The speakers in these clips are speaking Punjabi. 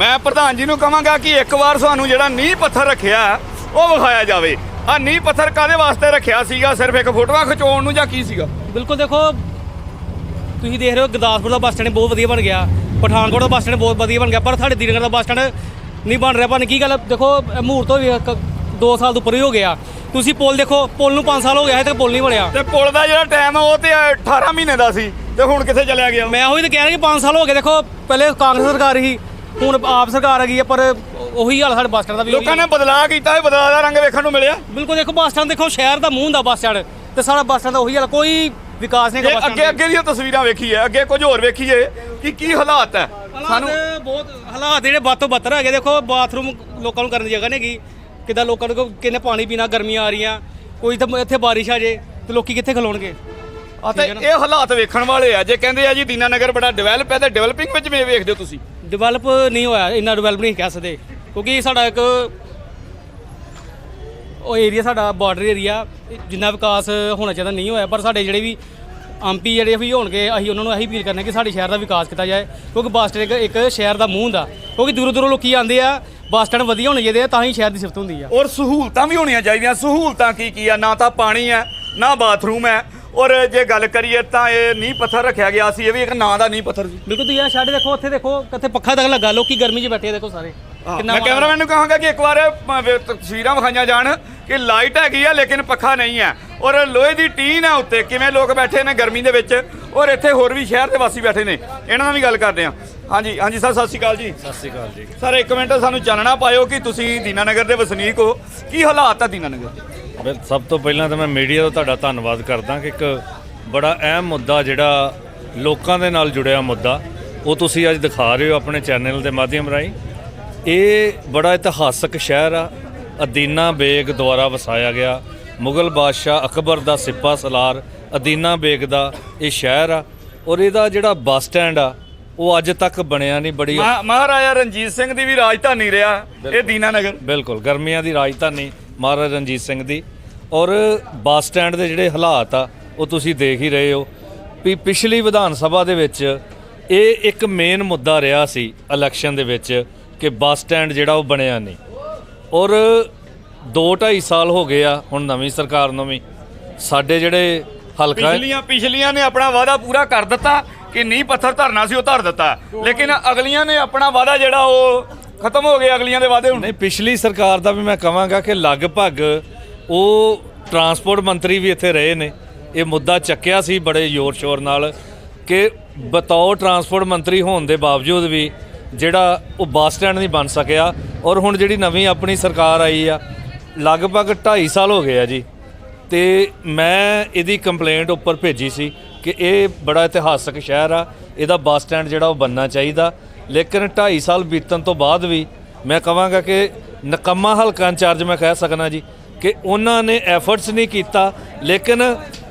ਮੈਂ ਪ੍ਰਧਾਨ ਜੀ ਨੂੰ ਕਹਾਂਗਾ ਕਿ ਇੱਕ ਵਾਰ ਸਾਨੂੰ ਜਿਹੜਾ ਨੀਂਹ ਪੱਥਰ ਰੱਖਿਆ ਉਹ ਵਿਖਾਇਆ ਜਾਵੇ। ਆ ਨੀਂਹ ਪੱਥਰ ਕਾਦੇ ਵਾਸਤੇ ਰੱਖਿਆ ਸੀਗਾ? ਸਿਰਫ ਇੱਕ ਫੋਟੋਆਂ ਖਿਚਾਉਣ ਨੂੰ ਜਾਂ ਕੀ ਸੀਗਾ? ਬਿਲਕੁਲ ਦੇਖੋ ਤੁਸੀਂ ਦੇਖ ਰਹੇ ਹੋ ਗੁਰਦਾਸਪੁਰ ਦਾ ਬੱਸ ਸਟੈਂਡ ਬਹੁਤ ਵਧੀਆ ਬਣ ਗਿਆ। ਪਠਾਨਕੋਟ ਦਾ ਬੱਸ ਸਟੈਂਡ ਬਹੁਤ ਵਧੀਆ ਬਣ ਗਿਆ ਪਰ ਸਾਡੇ ਦੀਨਗਰ ਦਾ ਬੱਸ ਸਟੈਂਡ ਨਹੀਂ ਬਣ ਰਿਹਾ। ਪਰ ਕੀ ਗੱਲ ਹੈ, ਦੇਖੋ ਮੂਹਰਤ ਹੋਈ 2 ਸਾਲ ਤੋਂ ਉੱਪਰ ਹੀ ਹੋ ਗਿਆ। ਤੁਸੀਂ ਪੁਲ ਦੇਖੋ ਪੁਲ ਨੂੰ 5 ਸਾਲ ਹੋ ਗਿਆ ਹੈ ਤੇ ਪੁਲ ਨਹੀਂ ਬਣਿਆ। ਤੇ ਪੁਲ ਦਾ ਜਿਹੜਾ ਟਾਈਮ ਉਹ ਤੇ 18 ਮਹੀਨੇ ਦਾ ਸੀ ਤੇ ਹੁਣ ਕਿੱਥੇ ਚਲਿਆ ਗਿਆ? ਮੈਂ ਉਹੀ ਤਾਂ ਕਹਿ ਰਿਹਾ ਕਿ 5 ਸਾਲ ਹੋ ਗਏ। ਦੇਖੋ ਪਹਿਲੇ ਕਾਂਗਰਸ ਸਰਕਾਰ ਸੀ ਹੁਣ ਆਪ ਸਰਕਾਰ ਆ ਗਈ ਹੈ ਪਰ ਉਹੀ ਹਾਲ ਸਾਡੇ ਬੱਸ ਸਟੈਂਡ ਦਾ ਵੀ ਲੋਕਾਂ ਨੇ ਬਦਲਾਅ ਕੀਤਾ ਇਹ ਬਦਲਾਅ ਦਾ ਰੰਗ ਵੇਖਣ ਨੂੰ ਮਿਲਿਆ। ਬਿਲਕੁਲ ਦੇਖੋ ਬੱਸ ਸਟੈਂਡ ਦੇਖੋ ਸ਼ਹਿਰ ਦਾ ਮੂੰਹ ਹੁੰਦਾ ਬੱਸ ਸਟੈਂਡ ਤੇ ਸਾਡਾ ਬੱਸ ਸਟੈਂਡ ਦਾ ਉਹੀ ਹਾਲ ਕੋਈ ਵਿਕਾਸ ਨਹੀਂ ਬੱਸ ਅੱਗੇ ਅੱਗੇ ਦੀਆਂ ਤਸਵੀਰਾਂ ਵੇਖੀਏ ਅੱਗੇ ਕੁਝ ਹੋਰ ਵੇਖੀਏ ਕਿ ਕੀ ਹਾਲਾਤ ਹੈ। ਸਾਨੂੰ ਬਹੁਤ ਹਾਲਾਤ ਜਿਹੜੇ ਬਾਤੋਂ ਬੱਤਰ ਹੈਗੇ ਦੇਖੋ ਬਾਥਰੂਮ ਲੋਕਾਂ ਨੂੰ ਕਰਨ ਦੀ ਜਗ੍ਹਾ ਨਹੀਂ ਹੈਗੀ। ਕਿਦਾਂ ਲੋਕਾਂ ਨੂੰ ਕਿੰਨੇ ਪਾਣੀ ਪੀਣਾ ਗਰਮੀਆਂ ਆ ਰਹੀਆਂ ਕੋਈ ਤਾਂ ਇੱਥੇ ਬਾਰਿਸ਼ ਆ ਜੇ ਤੇ ਲੋਕੀ ਕਿੱਥੇ ਖਲੋਣਗੇ? ਆ ਤੇ ਇਹ ਹਾਲਾਤ ਵੇਖਣ ਵਾਲੇ ਆ। ਜੇ ਕਹਿੰਦੇ ਆ ਜੀ ਦੀਨਾਨਗਰ ਬੜਾ ਡਿਵੈਲਪ ਹੈ ਤੇ ਡਿਵੈਲਪਿੰਗ ਵਿੱਚ ਵੀ ਵੇਖਦੇ ਹੋ ਤੁਸੀਂ। ਡਿਵੈਲਪ ਨਹੀਂ ਹੋਇਆ, ਇੰਨਾ ਡਿਵੈਲਪ ਨਹੀਂ ਕਹਿ ਸਕਦੇ। ਕਿਉਂਕਿ ਸਾਡਾ ਇੱਕ ਉਹ ਏਰੀਆ ਸਾਡਾ ਬਾਰਡਰ ਏਰੀਆ ਜਿੰਨਾ ਵਿਕਾਸ ਹੋਣਾ ਚਾਹੀਦਾ ਨਹੀਂ ਹੋਇਆ, ਪਰ ਸਾਡੇ ਜਿਹੜੇ ਵੀ ਐਮਪੀ ਜਿਹੜੇ ਵੀ ਹੋਣਗੇ, ਅਸੀਂ ਉਹਨਾਂ ਨੂੰ ਇਹੀ ਅਪੀਲ ਕਰਨੇ ਕਿ ਸਾਡੇ ਸ਼ਹਿਰ ਦਾ ਵਿਕਾਸ ਕੀਤਾ ਜਾਏ। ਕਿਉਂਕਿ ਬੱਸ ਸਟੈਂਡ ਇੱਕ ਇੱਕ ਸ਼ਹਿਰ ਦਾ ਮੂੰਹ ਹੁੰਦਾ। ਕਿਉਂਕਿ ਦੂਰੋਂ ਦੂਰੋਂ ਲੋਕੀ ਆਉਂਦੇ ਆ ਬੱਸ ਸਟੈਂਡ ਵਧੀਆ ਹੋਣੇ ਚਾਹੀਦੇ ਆ, ਤਾਂ ਹੀ ਸ਼ਹਿਰ ਦੀ ਸਿਫਤ ਹੁੰਦੀ ਆ। ਔਰ ਸਹੂਲਤਾਂ ਵੀ ਹੋਣੀਆਂ ਚਾਹੀਦੀਆਂ। ਸਹੂਲਤਾਂ ਕੀ ਕੀ ਆ? ਨਾ ਤਾਂ ਪਾਣੀ ਹੈ, ਨਾ ਬਾਥਰੂਮ ਹੈ। ਔਰ ਜੇ ਗੱਲ ਕਰੀਏ ਤਾਂ ਇਹ ਨੀਂਹ ਪੱਥਰ ਰੱਖਿਆ ਗਿਆ ਸੀ ਇਹ ਵੀ ਇੱਕ ਨਾਂ ਦਾ ਨੀਂਹ ਪੱਥਰ ਸੀ। ਬਿਲਕੁਲ ਤੁਸੀਂ ਇਹ ਛੱਡ ਦੇਖੋ ਉੱਥੇ ਦੇਖੋ ਕਿੱਥੇ ਪੱਖਾ ਤੱਕ ਲੱਗਾ ਲੋਕੀ ਗਰਮੀ 'ਚ ਬੈਠੇ ਆ ਦੇਖੋ ਸਾਰੇ। ਮੈਂ ਕੈਮਰਾਮੈਨ ਨੂੰ ਕਹਾਂਗਾ ਕਿ ਇੱਕ ਵਾਰ ਅ, ਵੇ- ਤਸਵੀਰਾਂ ਵਿਖਾਈਆਂ ਜਾਣ ਕਿ ਲਾਈਟ ਹੈਗੀ ਆ ਲੇਕਿਨ ਪੱਖਾ ਨਹੀਂ ਹੈ। ਔਰ ਲੋਹੇ ਦੀ ਟੀਨ ਹੈ ਉੱਤੇ ਕਿਵੇਂ ਲੋਕ ਬੈਠੇ ਨੇ ਗਰਮੀ ਦੇ ਵਿੱਚ ਔਰ ਇੱਥੇ ਹੋਰ ਵੀ ਸ਼ਹਿਰ ਦੇ ਵਾਸੀ ਬੈਠੇ ਨੇ। ਇਹਨਾਂ ਨਾਲ ਵੀ ਗੱਲ ਕਰਦੇ ਹਾਂ। ਹਾਂਜੀ ਹਾਂਜੀ ਸਰ ਸਤਿ ਸ਼੍ਰੀ ਅਕਾਲ ਜੀ। ਸਤਿ ਸ਼੍ਰੀ ਅਕਾਲ ਜੀ। ਸਰ ਇੱਕ ਮਿੰਟ ਸਾਨੂੰ ਚਾਨਣਾ ਪਾਇਓ ਕਿ ਤੁਸੀਂ ਦੀਨਾਨਗਰ ਦੇ ਵਸਨੀਕ ਹੋ। ਕੀ ਹਾਲਾਤ ਆ ਦੀਨਾਨਗਰ ਦੇ? ਸਭ ਤੋਂ ਪਹਿਲਾਂ ਤਾਂ ਮੈਂ ਮੀਡੀਆ ਦਾ ਤੁਹਾਡਾ ਧੰਨਵਾਦ ਕਰਦਾ ਕਿ ਇੱਕ ਬੜਾ ਅਹਿਮ ਮੁੱਦਾ ਜਿਹੜਾ ਲੋਕਾਂ ਦੇ ਨਾਲ ਜੁੜਿਆ ਮੁੱਦਾ ਉਹ ਤੁਸੀਂ ਅੱਜ ਦਿਖਾ ਰਹੇ ਹੋ ਆਪਣੇ ਚੈਨਲ ਦੇ ਮਾਧਿਅਮ ਰਾਹੀਂ। ਇਹ ਬੜਾ ਇਤਿਹਾਸਕ ਸ਼ਹਿਰ ਆ ਅਦੀਨਾ ਬੇਗ ਦੁਆਰਾ ਵਸਾਇਆ ਗਿਆ। ਮੁਗਲ ਬਾਦਸ਼ਾਹ ਅਕਬਰ ਦਾ ਸਿਪਾ ਸਲਾਰ ਅਦੀਨਾ ਬੇਗ ਦਾ ਇਹ ਸ਼ਹਿਰ ਆ ਔਰ ਇਹਦਾ ਜਿਹੜਾ ਬੱਸ ਸਟੈਂਡ ਆ ਉਹ ਅੱਜ ਤੱਕ ਬਣਿਆ ਨਹੀਂ ਬੜੀ ਮਹਾ- ਮਹਾਰਾਜਾ ਰਣਜੀਤ ਸਿੰਘ ਦੀ ਵੀ ਰਾਜਧਾਨੀ ਰਿਹਾ ਇਹ ਦੀਨਾਨਗਰ। ਬਿਲਕੁਲ ਗਰਮੀਆਂ ਦੀ ਰਾਜਧਾਨੀ। ਮਹਾਰਾਜਾ ਰਣਜੀਤ ਸਿੰਘ ਦੀ ਔਰ ਬੱਸ ਸਟੈਂਡ ਦੇ ਜਿਹੜੇ ਹਾਲਾਤ ਆ, ਉਹ ਤੁਸੀਂ ਦੇਖ ਹੀ ਰਹੇ ਹੋ ਵੀ ਪਿਛਲੀ ਵਿਧਾਨ ਸਭਾ ਦੇ ਵਿੱਚ ਇਹ ਇੱਕ ਮੇਨ ਮੁੱਦਾ ਰਿਹਾ ਸੀ ਇਲੈਕਸ਼ਨ ਦੇ ਵਿੱਚ ਕਿ ਬੱਸ ਸਟੈਂਡ ਜਿਹੜਾ ਉਹ ਬਣਿਆ ਨਹੀਂ। ਔਰ 2.5 ਸਾਲ ਹੋ ਗਏ ਆ, ਹੁਣ ਨਵੀਂ ਸਰਕਾਰ ਨੂੰ ਵੀ। ਸਾਡੇ ਜਿਹੜੇ ਹਲਕਾ ਪਿਛਲੀਆਂ ਪਿਛਲੀਆਂ ਨੇ ਆਪਣਾ ਵਾਅਦਾ ਪੂਰਾ ਕਰ ਦਿੱਤਾ ਕਿ ਨੀਂਹ ਪੱਥਰ ਧਰਨਾ ਸੀ, ਉਹ ਧਰ ਦਿੱਤਾ। ਲੇਕਿਨ ਅਗਲੀਆਂ ਨੇ ਆਪਣਾ ਵਾਅਦਾ ਜਿਹੜਾ ਉਹ ਖਤਮ ਹੋ ਗਏ ਅਗਲੀਆਂ ਦੇ ਵਾਅਦੇ ਹੁਣ। ਨਹੀਂ, ਪਿਛਲੀ ਸਰਕਾਰ ਦਾ ਵੀ ਮੈਂ ਕਹਾਂਗਾ ਕਿ ਲਗਭਗ ਉਹ ਟਰਾਂਸਪੋਰਟ ਮੰਤਰੀ ਵੀ ਇੱਥੇ ਰਹੇ ਨੇ। ਇਹ ਮੁੱਦਾ ਚੱਕਿਆ ਸੀ ਬੜੇ ਜ਼ੋਰ ਸ਼ੋਰ ਨਾਲ ਕਿ ਬਤੌਰ ਟਰਾਂਸਪੋਰਟ ਮੰਤਰੀ ਹੋਣ ਦੇ ਬਾਵਜੂਦ ਵੀ ਜਿਹੜਾ ਉਹ ਬੱਸ ਸਟੈਂਡ ਨਹੀਂ ਬਣ ਸਕਿਆ ਔਰ ਹੁਣ ਜਿਹੜੀ ਨਵੀਂ ਆਪਣੀ ਸਰਕਾਰ ਆਈ ਆ, ਲਗਭਗ 2.5 ਸਾਲ ਹੋ ਗਏ ਆ ਜੀ। ਤੇ ਮੈਂ ਇਹਦੀ ਕੰਪਲੇਂਟ ਉੱਪਰ ਭੇਜੀ ਸੀ ਕਿ ਇਹ ਬੜਾ ਇਤਿਹਾਸਕ ਸ਼ਹਿਰ ਆ, ਇਹਦਾ ਬੱਸ ਸਟੈਂਡ ਜਿਹੜਾ ਉਹ ਬੰਨਣਾ ਚਾਹੀਦਾ। ਲੇਕਿਨ 2.5 ਸਾਲ ਬੀਤਣ ਤੋਂ ਬਾਅਦ ਵੀ ਮੈਂ ਕਹਾਂਗਾ ਕਿ ਨਕਮਾ ਹਲਕਾ ਇੰਚਾਰਜ ਮੈਂ ਕਹਿ ਸਕਦਾ ਜੀ, ਕਿ ਉਹਨਾਂ ਨੇ ਐਫਰਟਸ ਨਹੀਂ ਕੀਤਾ, ਲੇਕਿਨ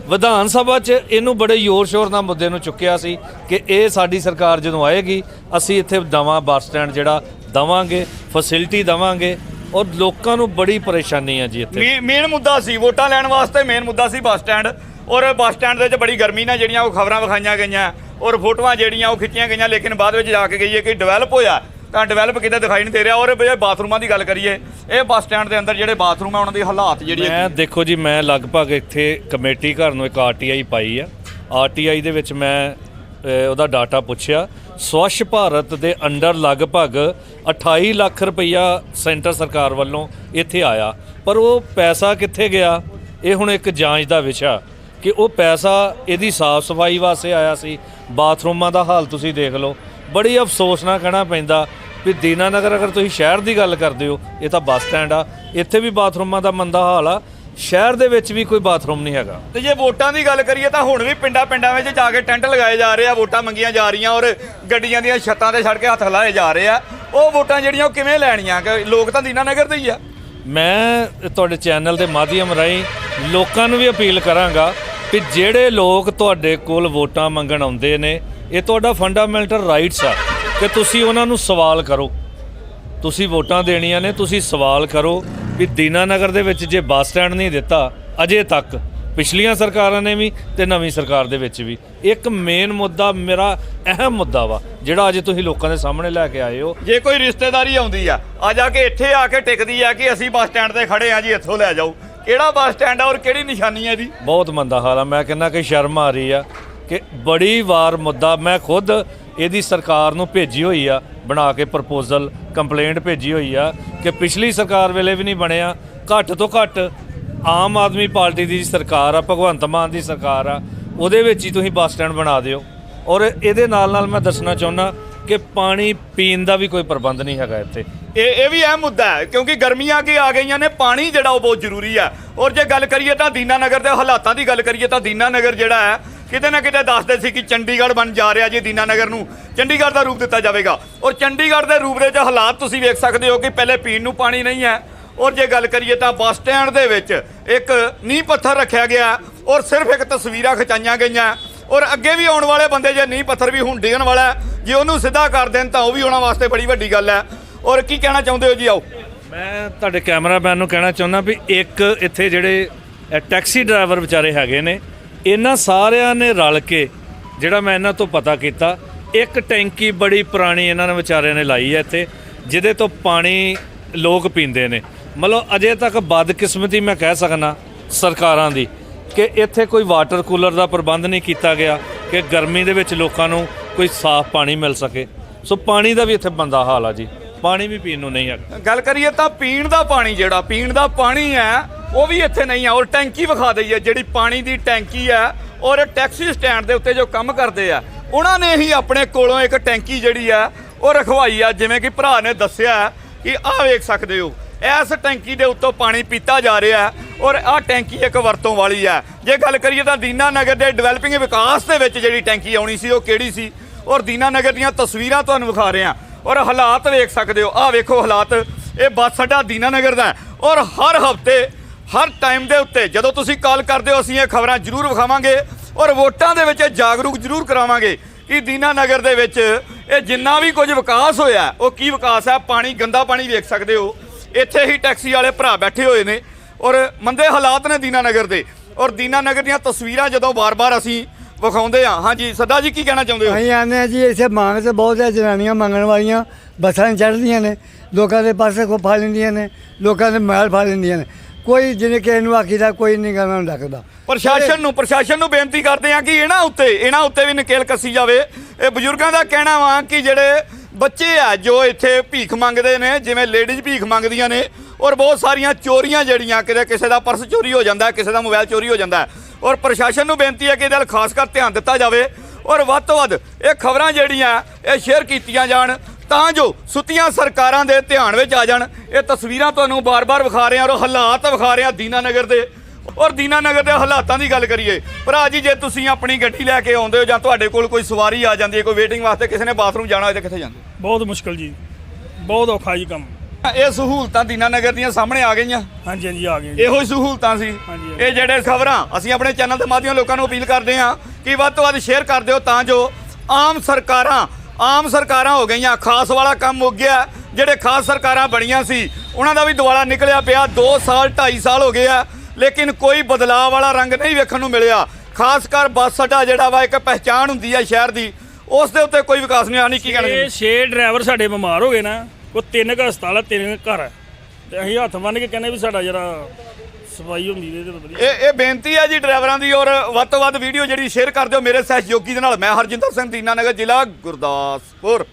ਵਿਧਾਨ ਸਭਾ 'ਚ ਇਹਨੂੰ ਬੜੇ ਜ਼ੋਰ ਸ਼ੋਰ ਨਾਲ ਮੁੱਦੇ ਨੂੰ ਚੁੱਕਿਆ ਸੀ ਕਿ ਇਹ ਸਾਡੀ ਸਰਕਾਰ ਜਦੋਂ ਆਏਗੀ, ਅਸੀਂ ਇੱਥੇ ਦਵਾਂ ਬੱਸ ਸਟੈਂਡ ਜਿਹੜਾ ਦਵਾਂਗੇ ਫੈਸਿਲਿਟੀ ਦਵਾਂਗੇ, ਔਰ ਲੋਕਾਂ ਨੂੰ ਬੜੀ ਪਰੇਸ਼ਾਨੀ ਆ ਜੀ ਇੱਥੇ। ਮੇਨ ਮੁੱਦਾ ਸੀ ਵੋਟਾਂ ਲੈਣ ਵਾਸਤੇ ਮੇਨ ਮੁੱਦਾ ਸੀ ਬੱਸ ਸਟੈਂਡ, ਔਰ ਬੱਸ ਸਟੈਂਡ ਦੇ ਵਿੱਚ ਬੜੀ ਗਰਮੀ ਨਾਲ ਜਿਹੜੀਆਂ ਉਹ ਖਬਰਾਂ ਵਿਖਾਈਆਂ ਗਈਆਂ। ਔਰ ਫੋਟੋਆਂ ਜਿਹੜੀਆਂ ਉਹ ਖਿੱਚੀਆਂ ਗਈਆਂ ਲੇਕਿਨ ਬਾਅਦ ਵਿੱਚ ਜਾ ਕੇ ਹੈ ਕਿ ਡਿਵੈਲਪ ਹੋਇਆ। ਤਾਂ ਡਿਵੈਲਪ ਕਿਤੇ ਦਿਖਾਈ ਨਹੀਂ ਦੇ ਰਿਹਾ। ਔਰ ਜੇ ਬਾਥਰੂਮਾਂ ਦੀ ਗੱਲ ਕਰੀਏ ਇਹ ਬੱਸ ਸਟੈਂਡ ਦੇ ਅੰਦਰ ਜਿਹੜੇ ਬਾਥਰੂਮ ਆ ਉਹਨਾਂ ਦੇ ਹਾਲਾਤ ਜਿਹੜੀ ਮੈਂ ਦੇਖੋ ਜੀ ਮੈਂ ਲਗਭਗ ਇੱਥੇ ਕਮੇਟੀ ਘਰ ਨੂੰ ਇੱਕ ਆਰਟੀਆਈ ਪਾਈ ਆ। ਆਰਟੀਆਈ ਦੇ ਵਿੱਚ ਮੈਂ ਉਹਦਾ ਡਾਟਾ ਪੁੱਛਿਆ। ਸਵੱਛ ਭਾਰਤ ਦੇ ਅੰਡਰ ਲਗਭਗ 28 ਲੱਖ ਰੁਪਈਆ ਸੈਂਟਰ ਸਰਕਾਰ ਵੱਲੋਂ ਇੱਥੇ ਆਇਆ। ਪਰ ਉਹ ਪੈਸਾ ਕਿੱਥੇ ਗਿਆ? ਇਹ ਹੁਣ ਇੱਕ ਜਾਂਚ ਦਾ ਵਿਸ਼ਾ। ਕਿ ਉਹ ਪੈਸਾ ਇਹਦੀ ਸਾਫ਼ ਸਫ਼ਾਈ ਵਾਸਤੇ ਆਇਆ ਸੀ ਬਾਥਰੂਮਾਂ ਦਾ ਹਾਲ ਤੁਸੀਂ ਦੇਖ ਲਓ। ਬੜੀ ਅਫਸੋਸ ਨਾਲ ਕਹਿਣਾ ਪੈਂਦਾ ਵੀ ਦੀਨਾਨਗਰ ਅਗਰ ਤੁਸੀਂ ਸ਼ਹਿਰ ਦੀ ਗੱਲ ਕਰਦੇ ਹੋ ਇਹ ਤਾਂ ਬੱਸ ਸਟੈਂਡ ਆ ਇੱਥੇ ਵੀ ਬਾਥਰੂਮਾਂ ਦਾ ਮੰਦਾ ਹਾਲ ਆ ਸ਼ਹਿਰ ਦੇ ਵਿੱਚ ਵੀ ਕੋਈ ਬਾਥਰੂਮ ਨਹੀਂ ਹੈਗਾ। ਤੇ ਜੇ ਵੋਟਾਂ ਦੀ ਗੱਲ ਕਰੀਏ ਤਾਂ ਹੁਣ ਵੀ ਪਿੰਡਾਂ ਪਿੰਡਾਂ ਵਿੱਚ ਜਾ ਕੇ ਟੈਂਟ ਲਗਾਏ ਜਾ ਰਹੇ ਆ ਵੋਟਾਂ ਮੰਗੀਆਂ ਜਾ ਰਹੀਆਂ ਔਰ ਗੱਡੀਆਂ ਦੀਆਂ ਛੱਤਾਂ ਤੇ ਛੜ ਕੇ ਹੱਥ ਹਿਲਾਏ ਜਾ ਰਹੇ ਆ। ਉਹ ਵੋਟਾਂ ਜਿਹੜੀਆਂ ਉਹ ਕਿਵੇਂ ਲੈਣੀਆਂ? ਕਿ ਲੋਕ ਤਾਂ ਦੀਨਾਨਗਰ ਦੇ ਹੀ ਆ। ਮੈਂ ਤੁਹਾਡੇ ਚੈਨਲ ਦੇ ਮਾਧਿਅਮ ਰਾਹੀਂ ਲੋਕਾਂ ਨੂੰ ਵੀ ਅਪੀਲ ਕਰਾਂਗਾ ਕਿ ਜਿਹੜੇ ਲੋਕ ਤੁਹਾਡੇ ਕੋਲ ਵੋਟਾਂ ਮੰਗਣ ਆਉਂਦੇ ਨੇ, ਇਹ ਤੁਹਾਡਾ ਫੰਡਾਮੈਂਟਲ ਰਾਈਟਸ ਆ ਕਿ ਤੁਸੀਂ ਉਹਨਾਂ ਨੂੰ ਸਵਾਲ ਕਰੋ। ਤੁਸੀਂ ਵੋਟਾਂ ਦੇਣੀਆਂ ਨੇ, ਤੁਸੀਂ ਸਵਾਲ ਕਰੋ ਵੀ ਦੀਨਾਨਗਰ ਦੇ ਵਿੱਚ ਜੇ ਬੱਸ ਸਟੈਂਡ ਨਹੀਂ ਦਿੱਤਾ, ਅਜੇ ਤੱਕ, ਪਿਛਲੀਆਂ ਸਰਕਾਰਾਂ ਨੇ ਵੀ ਤੇ ਨਵੀਂ ਸਰਕਾਰ ਦੇ ਵਿੱਚ ਵੀ। ਇੱਕ ਮੇਨ ਮੁੱਦਾ ਮੇਰਾ ਅਹਿਮ ਮੁੱਦਾ ਵਾ, ਜਿਹੜਾ ਅੱਜ ਤੁਸੀਂ ਲੋਕਾਂ ਦੇ ਸਾਹਮਣੇ ਲੈ ਕੇ ਆਏ ਹੋ। ਜੇ ਕੋਈ ਰਿਸ਼ਤੇਦਾਰੀ ਆਉਂਦੀ ਆ ਆ ਜਾ ਕੇ ਇੱਥੇ ਆ ਕੇ ਟਿਕਦੀ ਆ ਕਿ ਅਸੀਂ ਬੱਸ ਸਟੈਂਡ ਤੇ ਖੜੇ ਆ ਜੀ, ਇੱਥੋਂ ਲੈ ਜਾਓ। ਕਿਹੜਾ ਬੱਸ ਸਟੈਂਡ ਆ ਔਰ ਕਿਹੜੀ ਨਿਸ਼ਾਨੀ ਹੈ ਇਹਦੀ? ਬਹੁਤ ਮੰਦਾ ਹਾਲ ਆ। ਮੈਂ ਕਹਿੰਦਾ ਕਿ ਸ਼ਰਮ ਆ ਰਹੀ ਆ ਕਿ ਬੜੀ ਵਾਰ ਮੁੱਦਾ ਮੈਂ ਖੁਦ ਇਹਦੀ ਸਰਕਾਰ ਨੂੰ ਭੇਜੀ ਹੋਈ ਆ, ਬਣਾ ਕੇ ਪ੍ਰਪੋਜ਼ਲ, ਕੰਪਲੇਂਟ ਭੇਜੀ ਹੋਈ ਆ ਕਿ ਪਿਛਲੀ ਸਰਕਾਰ ਵੇਲੇ ਵੀ ਨਹੀਂ ਬਣਿਆ। ਘੱਟ ਤੋਂ ਘੱਟ ਆਮ ਆਦਮੀ ਪਾਰਟੀ ਦੀ ਸਰਕਾਰ ਆ, ਭਗਵੰਤ ਮਾਨ ਦੀ ਸਰਕਾਰ ਆ, ਉਹਦੇ ਵਿੱਚ ਹੀ ਤੁਸੀਂ ਬੱਸ ਸਟੈਂਡ ਬਣਾ ਦਿਓ। ਔਰ ਇਹਦੇ ਨਾਲ ਨਾਲ ਮੈਂ ਦੱਸਣਾ ਚਾਹੁੰਦਾ ਕਿ ਪਾਣੀ ਪੀਣ ਦਾ ਵੀ ਕੋਈ ਪ੍ਰਬੰਧ ਨਹੀਂ ਹੈਗਾ ਇੱਥੇ। ਇਹ ਇਹ ਵੀ ਅਹਿਮ ਮੁੱਦਾ ਹੈ, ਕਿਉਂਕਿ ਗਰਮੀਆਂ ਕੀ ਆ ਗਈਆਂ ਨੇ, ਪਾਣੀ ਜਿਹੜਾ ਉਹ ਬਹੁਤ ਜ਼ਰੂਰੀ ਆ ਔਰ ਜੇ ਗੱਲ ਕਰੀਏ ਤਾਂ ਦੀਨਾਨਗਰ ਦੇ ਹਾਲਾਤਾਂ ਦੀ ਗੱਲ ਕਰੀਏ ਤਾਂ ਦੀਨਾਨਗਰ ਜਿਹੜਾ ਹੈ, ਕਿਤੇ ਨਾ ਕਿਤੇ ਦੱਸਦੇ ਸੀ ਕਿ ਚੰਡੀਗੜ੍ਹ ਬਣ ਜਾ ਰਿਹਾ ਜੀ ਦੀਨਾਨਗਰ ਨੂੰ। ਚੰਡੀਗੜ੍ਹ ਦਾ ਰੂਪ ਦਿੱਤਾ ਜਾਵੇਗਾ। ਔਰ ਚੰਡੀਗੜ੍ਹ ਦੇ ਰੂਪ ਦੇ ਵਿੱਚ ਹਾਲਾਤ ਤੁਸੀਂ ਵੇਖ ਸਕਦੇ ਹੋ ਕਿ ਪਹਿਲੇ ਪੀਣ ਨੂੰ ਪਾਣੀ ਨਹੀਂ ਹੈ। ਔਰ ਜੇ ਗੱਲ ਕਰੀਏ ਤਾਂ ਬੱਸ ਸਟੈਂਡ ਦੇ ਵਿੱਚ ਇੱਕ ਨੀਂਹ ਪੱਥਰ ਰੱਖਿਆ ਗਿਆ ਔਰ ਸਿਰਫ ਇੱਕ ਤਸਵੀਰਾਂ ਖਿਚਾਈਆਂ ਗਈਆਂ ਔਰ ਅੱਗੇ ਵੀ ਆਉਣ ਵਾਲੇ ਬੰਦੇ ਜੇ ਨੀਂਹ ਪੱਥਰ ਵੀ ਹੁਣ ਡਿੱਗਣ ਵਾਲਾ ਜੇ ਉਹਨੂੰ ਸਿੱਧਾ ਕਰ ਦੇਣ ਤਾਂ ਉਹ ਵੀ ਉਹਨਾਂ ਵਾਸਤੇ ਬੜੀ ਵੱਡੀ ਗੱਲ ਹੈ। ਔਰ ਕੀ ਕਹਿਣਾ ਚਾਹੁੰਦੇ ਹੋ ਜੀ ਆਓ। ਮੈਂ ਤੁਹਾਡੇ ਕੈਮਰਾਮੈਨ ਨੂੰ ਕਹਿਣਾ ਚਾਹੁੰਦਾ ਵੀ ਇੱਕ ਇੱਥੇ ਜਿਹੜੇ ਟੈਕਸੀ ਡਰਾਈਵਰ ਵਿਚਾਰੇ ਹੈਗੇ ਨੇ, ਇਹਨਾਂ ਸਾਰਿਆਂ ਨੇ ਰਲ ਕੇ ਜਿਹੜਾ ਮੈਂ ਇਹਨਾਂ ਤੋਂ ਪਤਾ ਕੀਤਾ, ਇੱਕ ਟੈਂਕੀ ਬੜੀ ਪੁਰਾਣੀ ਇਹਨਾਂ ਨੇ ਵਿਚਾਰਿਆਂ ਨੇ ਲਾਈ ਹੈ ਇੱਥੇ, ਜਿਹਦੇ ਤੋਂ ਪਾਣੀ ਲੋਕ ਪੀਂਦੇ ਨੇ। ਮਤਲਬ ਅਜੇ ਤੱਕ ਬਦਕਿਸਮਤੀ ਮੈਂ ਕਹਿ ਸਕਦਾ ਸਰਕਾਰਾਂ ਦੀ ਕਿ ਇੱਥੇ ਕੋਈ ਵਾਟਰ ਕੂਲਰ ਦਾ ਪ੍ਰਬੰਧ ਨਹੀਂ ਕੀਤਾ ਗਿਆ ਕਿ ਗਰਮੀ ਦੇ ਵਿੱਚ ਲੋਕਾਂ ਨੂੰ ਕੋਈ ਸਾਫ਼ ਪਾਣੀ ਮਿਲ ਸਕੇ। ਸੋ ਪਾਣੀ ਦਾ ਵੀ ਇੱਥੇ ਬੰਦਾ ਹਾਲ ਆ ਜੀ। ਪਾਣੀ ਵੀ ਪੀਣ ਨੂੰ ਨਹੀਂ ਹੈ ਗੱਲ ਕਰੀਏ ਤਾਂ ਪੀਣ ਦਾ ਪਾਣੀ ਜਿਹੜਾ, ਪੀਣ ਦਾ ਪਾਣੀ ਹੈ, ਉਹ ਵੀ ਇੱਥੇ ਨਹੀਂ ਆ ਔਰ ਟੈਂਕੀ ਵਿਖਾ ਦਈ ਹੈ ਜਿਹੜੀ ਪਾਣੀ ਦੀ ਟੈਂਕੀ ਹੈ, ਔਰ ਟੈਕਸੀ ਸਟੈਂਡ ਦੇ ਉੱਤੇ ਜੋ ਕੰਮ ਕਰਦੇ ਆ, ਉਹਨਾਂ ਨੇ ਹੀ ਆਪਣੇ ਕੋਲੋਂ ਇੱਕ ਟੈਂਕੀ ਜਿਹੜੀ ਆ ਉਹ ਰਖਵਾਈ ਆ। ਜਿਵੇਂ ਕਿ ਭਰਾ ਨੇ ਦੱਸਿਆ ਕਿ ਆਹ ਵੇਖ ਸਕਦੇ ਹੋ, ਇਸ ਟੈਂਕੀ ਦੇ ਉੱਤੋਂ ਪਾਣੀ ਪੀਤਾ ਜਾ ਰਿਹਾ ਔਰ ਆਹ ਟੈਂਕੀ ਇੱਕ ਵਰਤੋਂ ਵਾਲੀ ਹੈ। ਜੇ ਗੱਲ ਕਰੀਏ ਤਾਂ ਦੀਨਾ ਨਗਰ ਦੇ ਡਿਵੈਲਪਿੰਗ ਵਿਕਾਸ ਦੇ ਵਿੱਚ ਜਿਹੜੀ ਟੈਂਕੀ ਆਉਣੀ ਸੀ, ਉਹ ਕਿਹੜੀ ਸੀ? ਔਰ ਦੀਨਾ ਨਗਰ ਦੀਆਂ ਤਸਵੀਰਾਂ ਤੁਹਾਨੂੰ ਵਿਖਾ ਰਹੇ। ਹਾਂ ਔਰ ਹਾਲਾਤ ਵੇਖ ਸਕਦੇ ਹੋ। ਆਹ ਵੇਖੋ ਹਾਲਾਤ। ਇਹ ਬੱਸ ਅੱਡਾ ਦੀਨਾ ਨਗਰ ਦਾ ਔਰ ਹਰ ਹਫ਼ਤੇ, ਹਰ ਟਾਈਮ ਦੇ ਉੱਤੇ ਜਦੋਂ ਤੁਸੀਂ ਕਾਲ ਕਰਦੇ ਹੋ, ਅਸੀਂ ਇਹ ਖਬਰਾਂ ਜ਼ਰੂਰ ਵਿਖਾਵਾਂਗੇ ਔਰ ਵੋਟਾਂ ਦੇ ਵਿੱਚ ਇਹ ਜਾਗਰੂਕ ਜ਼ਰੂਰ ਕਰਾਵਾਂਗੇ ਕਿ ਦੀਨਾ ਨਗਰ ਦੇ ਵਿੱਚ ਇਹ ਜਿੰਨਾ ਵੀ ਕੁਝ ਵਿਕਾਸ ਹੋਇਆ, ਉਹ ਕੀ ਵਿਕਾਸ ਹੈ? ਪਾਣੀ, ਗੰਦਾ ਪਾਣੀ ਵੇਖ ਸਕਦੇ ਹੋ। ਇੱਥੇ ਹੀ ਟੈਕਸੀ ਵਾਲੇ ਭਰਾ ਬੈਠੇ ਹੋਏ ਨੇ। ਔਰ ਮੰਦੇ ਹਾਲਾਤ ਨੇ ਦੀਨਾਨਗਰ ਦੇ। ਔਰ ਦੀਨਾਨਗਰ ਦੀਆਂ ਤਸਵੀਰਾਂ ਜਦੋਂ ਵਾਰ-ਵਾਰ ਅਸੀਂ ਵਿਖਾਉਂਦੇ ਹਾਂ ਹਾਂਜੀ ਸੱਦਾ ਜੀ ਕੀ ਕਹਿਣਾ ਚਾਹੁੰਦੇ ਹੋ? ਅਸੀਂ ਆਨੇ ਆ ਜੀ ਇੱਥੇ ਮੰਗ ਤੇ ਬਹੁਤ ਹੈ ਜਨਾਨੀਆਂ ਮੰਗਣ ਵਾਲੀਆਂ ਬੱਸਾਂ ਚੜ੍ਹਦੀਆਂ ਨੇ। ਲੋਕਾਂ ਦੇ ਪਾਸੇ ਕੋ ਫਾ ਲੈਂਦੀਆਂ ਨੇ ਲੋਕਾਂ ਦੇ ਮਹਿਲ ਫਾ ਲੈਂਦੀਆਂ ਨੇ। ਕੋਈ ਜਿਹਨੇ ਕਿਸੇ ਨੂੰ ਆਖੀਦਾ ਕੋਈ ਨਹੀਂ ਕਰਨਾ ਨੂੰ ਰੱਖਦਾ ਪ੍ਰਸ਼ਾਸਨ ਨੂੰ ਪ੍ਰਸ਼ਾਸਨ ਨੂੰ ਬੇਨਤੀ ਕਰਦੇ ਹਾਂ ਕਿ ਇਹਨਾਂ ਉੱਤੇ ਇਹਨਾਂ ਉੱਤੇ ਵੀ ਨਕੇਲ ਕੱਸੀ ਜਾਵੇ। ਇਹ ਬਜ਼ੁਰਗਾਂ ਦਾ ਕਹਿਣਾ ਵਾ ਕਿ ਜਿਹੜੇ ਬੱਚੇ ਆ ਜੋ ਇੱਥੇ ਭੀਖ ਮੰਗਦੇ ਨੇ ਜਿਵੇਂ ਲੇਡੀਜ਼ ਭੀਖ ਮੰਗਦੀਆਂ ਨੇ ਔਰ ਬਹੁਤ ਸਾਰੀਆਂ ਚੋਰੀਆਂ ਜਿਹੜੀਆਂ ਕਿਤੇ ਕਿਸੇ ਦਾ ਪਰਸ ਚੋਰੀ ਹੋ ਜਾਂਦਾ ਕਿਸੇ ਦਾ ਮੋਬਾਈਲ ਚੋਰੀ ਹੋ ਜਾਂਦਾ। ਔਰ ਪ੍ਰਸ਼ਾਸਨ ਨੂੰ ਬੇਨਤੀ ਹੈ ਕਿ ਇਹਦੇ ਵੱਲ ਖਾਸ ਕਰ ਧਿਆਨ ਦਿੱਤਾ ਜਾਵੇ। ਔਰ ਵੱਧ ਤੋਂ ਵੱਧ ਇਹ ਖਬਰਾਂ ਜਿਹੜੀਆਂ ਇਹ ਸ਼ੇਅਰ ਕੀਤੀਆਂ ਜਾਣ, ਤਾਂ ਜੋ ਸੁੱਤੀਆਂ ਸਰਕਾਰਾਂ ਦੇ ਧਿਆਨ ਵਿੱਚ ਆ ਜਾਣ। ਇਹ ਤਸਵੀਰਾਂ ਤੁਹਾਨੂੰ ਬਾਰ-ਬਾਰ ਵਿਖਾ ਰਹੇ ਹਾਂ ਔਰ ਹਾਲਾਤ ਵਿਖਾ ਰਹੇ ਹਾਂ ਦੀਨਾਨਗਰ ਦੇ। ਔਰ ਦੀਨਾਨਗਰ ਦੇ ਹਾਲਾਤਾਂ ਦੀ ਗੱਲ ਕਰੀਏ, ਭਰਾ ਜੀ, ਜੇ ਤੁਸੀਂ ਆਪਣੀ ਗੱਡੀ ਲੈ ਕੇ ਆਉਂਦੇ ਹੋ ਜਾਂ ਤੁਹਾਡੇ ਕੋਲ ਕੋਈ ਸਵਾਰੀ ਆ ਜਾਂਦੀ ਹੈ, ਕੋਈ ਵੇਟਿੰਗ ਵਾਸਤੇ ਕਿਸੇ ਨੇ ਬਾਥਰੂਮ ਜਾਣਾ ਹੋਵੇ ਤਾਂ ਕਿੱਥੇ ਜਾਂਦੇ ਬਹੁਤ ਮੁਸ਼ਕਲ ਜੀ, ਬਹੁਤ ਔਖਾ ਜੀ ਕੰਮ। ਇਹ ਸਹੂਲਤਾਂ ਦੀਨਾਨਗਰ ਦੀਆਂ ਸਾਹਮਣੇ ਆ ਗਈਆਂ। ਹਾਂਜੀ ਹਾਂਜੀ ਆ ਗਏ ਜੀ। ਇਹੋ ਹੀ ਸਹੂਲਤਾਂ ਸੀ। ਹਾਂਜੀ। ਇਹ ਜਿਹੜੇ ਖਬਰਾਂ ਅਸੀਂ ਆਪਣੇ ਚੈਨਲ ਦੇ ਮਾਧਿਅਮ ਲੋਕਾਂ ਨੂੰ ਅਪੀਲ ਕਰਦੇ ਹਾਂ ਕਿ ਵੱਧ ਤੋਂ ਵੱਧ ਸ਼ੇਅਰ ਕਰ ਦਿਓ ਤਾਂ ਜੋ ਆਮ ਸਰਕਾਰਾਂ ਆਮ ਸਰਕਾਰਾਂ ਹੋ ਗਈਆਂ। ਖਾਸ ਵਾਲਾ ਕੰਮ ਮੁੱਕ ਗਿਆ। ਜਿਹੜੇ ਖਾਸ ਸਰਕਾਰਾਂ ਬਣੀਆਂ ਸੀ ਉਹਨਾਂ ਦਾ ਵੀ ਦੁਆਲਾ ਨਿਕਲਿਆ ਪਿਆ। 2 ਸਾਲ 2.5 ਸਾਲ ਹੋ ਗਏ ਆ। ਲੇਕਿਨ ਕੋਈ ਬਦਲਾਅ ਵਾਲਾ ਰੰਗ ਨਹੀਂ ਵੇਖਣ ਨੂੰ ਮਿਲਿਆ। ਖਾਸ ਕਰ ਬੱਸ ਅੱਡਾ ਜਿਹੜਾ ਵਾ ਇੱਕ ਪਹਿਚਾਣ ਹੁੰਦੀ ਹੈ ਸ਼ਹਿਰ ਦੀ। ਉਸ ਦੇ ਉੱਤੇ ਕੋਈ ਵਿਕਾਸ ਨਹੀਂ ਆਣੀ ਕੀ ਕਹਿਣਾ ਇਹ ਛੇ ਡਰਾਈਵਰ ਸਾਡੇ ਬਿਮਾਰ ਹੋ ਗਏ ਨਾ। ਉਹ ਤਿੰਨ ਕੁ ਹਸਪਤਾਲ ਆ, ਤਿੰਨ ਕੁ ਘਰ ਆ। ਤੇ ਅਸੀਂ ਹੱਥ ਬੰਨ ਕੇ ਕਹਿੰਦੇ ਵੀ ਸਾਡਾ ਜਰਾ ਸਫ਼ਾਈ ਹੁੰਦੀ ਤੇ ਵਧੀਆ ਇਹ ਇਹ ਬੇਨਤੀ ਹੈ ਜੀ ਡਰਾਈਵਰਾਂ ਦੀ ਔਰ ਵੱਧ ਤੋਂ ਵੱਧ ਵੀਡੀਓ ਜਿਹੜੀ ਸ਼ੇਅਰ ਕਰ ਦਿਓ ਮੇਰੇ ਸਹਿਯੋਗੀ ਦੇ ਨਾਲ ਮੈਂ ਹਰਜਿੰਦਰ ਸਿੰਘ ਦੀਨਾਨਗਰ ਜ਼ਿਲ੍ਹਾ ਗੁਰਦਾਸਪੁਰ